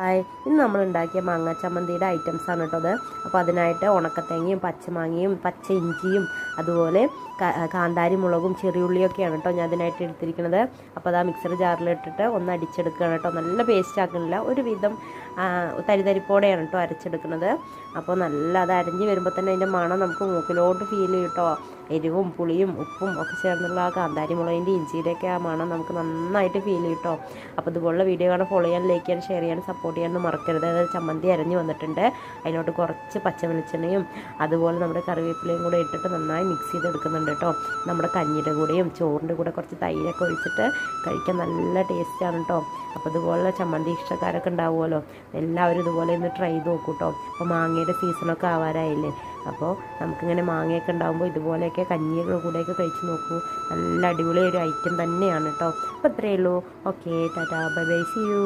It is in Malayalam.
ഹായ് ഇന്ന് നമ്മൾ ഉണ്ടാക്കിയ മാങ്ങ ചമ്മന്തിയുടെ ഐറ്റംസ് ആണ് കേട്ടോ അത്. അപ്പോൾ അതിനായിട്ട് ഉണക്കത്തേങ്ങയും പച്ചമാങ്ങയും പച്ച ഇഞ്ചിയും അതുപോലെ കാന്താരി മുളകും ചെറിയുള്ളിയൊക്കെയാണ് കേട്ടോ ഞാൻ അതിനായിട്ട് എടുത്തിരിക്കുന്നത്. അപ്പോൾ അത് ആ മിക്സർ ജാറിലിട്ടിട്ട് ഒന്ന് അടിച്ചെടുക്കുകയാണ് കേട്ടോ നല്ല പേസ്റ്റ് ആക്കുന്നില്ല ഒരുവിധം തരിതരിപ്പോടെയാണ് കേട്ടോ അരച്ചെടുക്കുന്നത്. അപ്പോൾ നല്ല അത് അരഞ്ഞ് വരുമ്പോൾ തന്നെ അതിന്റെ മണം നമുക്ക് മൂക്കിലോട്ട് ഫീൽ ചെയ്യും കേട്ടോ എരിവും പുളിയും ഉപ്പും ഒക്കെ ചേർന്നുള്ള ആ കാന്താരി മുളകിന്റെ ഇഞ്ചിയുടെയൊക്കെ ആ മണം നമുക്ക് നന്നായിട്ട് ഫീൽ ചെയ്യും കേട്ടോ അപ്പോൾ ഇതുപോലുള്ള വീഡിയോ കാണാൻ ഫോളോ ചെയ്യാൻ ലൈക്ക് ചെയ്യാൻ ഷെയർ ചെയ്യാൻ സപ്പോർട്ട് ചെയ്യാനൊന്നും മറക്കരുത്. അതായത് ചമ്മന്തി അരഞ്ഞ് വന്നിട്ടുണ്ട്. അതിലോട്ട് കുറച്ച് പച്ച വെളിച്ചെണ്ണയും അതുപോലെ നമ്മുടെ കറിവേപ്പിലയും കൂടെ ഇട്ടിട്ട് നന്നായി മിക്സ് ചെയ്തെടുക്കുന്നുണ്ട് കേട്ടോ നമ്മുടെ കഞ്ഞിയുടെ കൂടെയും ചോറിന്റെ കൂടെ കുറച്ച് തൈരൊക്കെ ഒഴിച്ചിട്ട് കഴിക്കാൻ നല്ല ടേസ്റ്റാണ് കേട്ടോ അപ്പോൾ ഇതുപോലെ ചമ്മന്തി ഇഷ്ടക്കാരൊക്കെ ഉണ്ടാവുമല്ലോ. എല്ലാവരും ഇതുപോലെ ഒന്ന് ട്രൈ ചെയ്ത് നോക്കൂ കേട്ടോ അപ്പോൾ മാങ്ങയുടെ സീസണൊക്കെ ആവാറായില്ലേ? അപ്പോൾ നമുക്കിങ്ങനെ മാങ്ങയൊക്കെ ഉണ്ടാകുമ്പോൾ ഇതുപോലെയൊക്കെ കഞ്ഞിയുടെ കൂടെയൊക്കെ കഴിച്ച് നോക്കൂ. നല്ല അടിപൊളി ഒരു ഐറ്റം തന്നെയാണ് കേട്ടോ അപ്പോൾ ഇത്രയേ ഉള്ളൂ. Okay tata bye bye see you